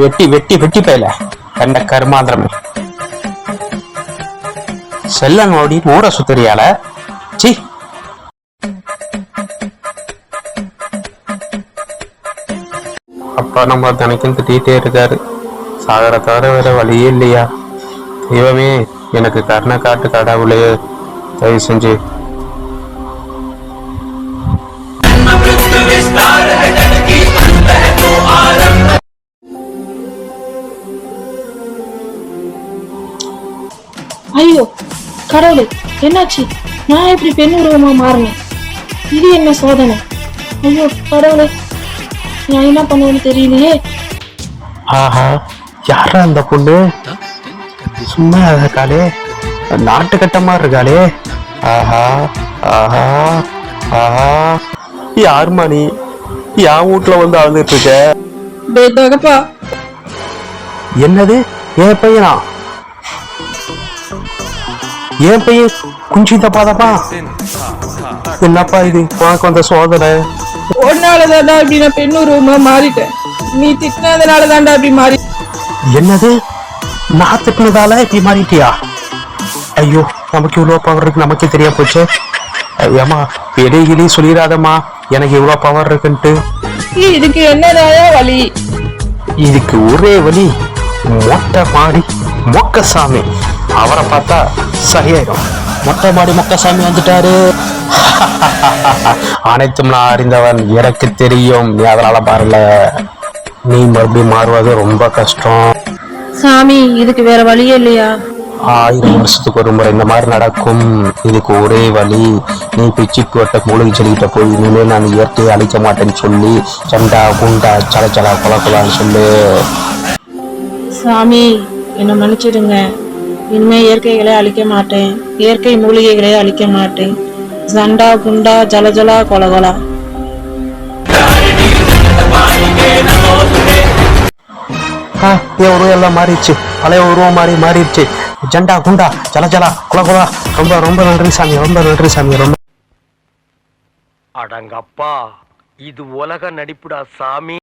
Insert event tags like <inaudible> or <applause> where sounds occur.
வெட்டி வெட்டி வெட்டி பையல. கண்ட கருமாந்திரமே. செல்ல நோடி ஊரை சுத்தறியால சி அப்பா நம்ம தினைக்கும் திட்டிகிட்டே இருக்காரு. சாகர தவிர வேற வழியே இல்லையா? தெய்வமே எனக்கு கருணை காட்டு கடவுளே. தயவு செஞ்சு ஐயோ கடவுளே என்னாச்சு? நான் எப்படி பெண் உருவமா மாறினேன். இது என்ன சோதனை? ஐயோ கடவுளே நான் என்ன பண்ணுவேன்னு தெரியலையே. ஆஹா யாரா அந்த பொண்ணு? சும்மா இருக்காளே நாட்டுக்கட்ட மாதிரி இருக்காளே ஆஹா ஆஹா ஆஹா. யாருமா நீ என் வீட்டுல வந்து அழுதுட்டு இருக்க? என்னது? என் பையனா? என் பையன் குஞ்சி தப்பாதப்பா என்னப்பா இது? உனக்கு வந்த சோதனை. உன்னாலதான்டா இப்படி நான் பெண் உருவமா மாறிட்டேன். நீ திட்டினதுனால தான்டா இப்படி மாறி என்னது? நான் திட்டினதால இப்படி மாறிட்டியா? ஐயோ நமக்கு இவ்வளோ பவர் இருக்கு நமக்கே தெரியாம போச்சு. ஏமா கிளி சொல்லிடாதம்மா. எனக்கு இவ்வளோ பவர் இருக்குன்ட்டு. இதுக்கு என்னதாயா வழி இதுக்கு ஒரே வழி மொட்டை மாடி மொக்கசாமி அவரை பார்த்தா சரியாயிடும். மொட்டை மாடி மொக்கசாமி வந்துட்டாரு. <laughs> அனைத்தும் நான் அறிந்தவன். எனக்கு தெரியும். நீ அதனால பாருல. நீ மறுபடியும் மாறுவது ரொம்ப கஷ்டம். சாமி இதுக்கு வேற வழியே இல்லையா? ஆயிரம் வருஷத்துக்கு ஒரு முறை இந்த மாதிரி நடக்கும். இதுக்கு ஒரே வழி நீ பிச்சுக்கு வட்ட மூலிகை செடிக்கிட்ட போய் இனிமேல் நான் இயற்கையை அழிக்க மாட்டேன்னு சொல்லி சண்டா குண்டா சல சலா கொல கொலான்னு சொல்லு. சாமி என்னை மன்னிச்சிடுங்க. இனிமே இயற்கைகளை அழிக்க மாட்டேன். இயற்கை மூலிகைகளை அழிக்க மாட்டேன். சண்டா குண்டா ஜலஜலா கொலகொலா என் உருவம் எல்லாம் மாறிடுச்சு. பழைய உருவம் மாறி மாறிடுச்சு. ஜண்டா குண்டா ஜல ஜலா குல குலா. ரொம்ப ரொம்ப நன்றி சாமி. ரொம்ப நன்றி சாமி. ரொம்ப அடங்கப்பா. இது உலக நடிப்புடா சாமி.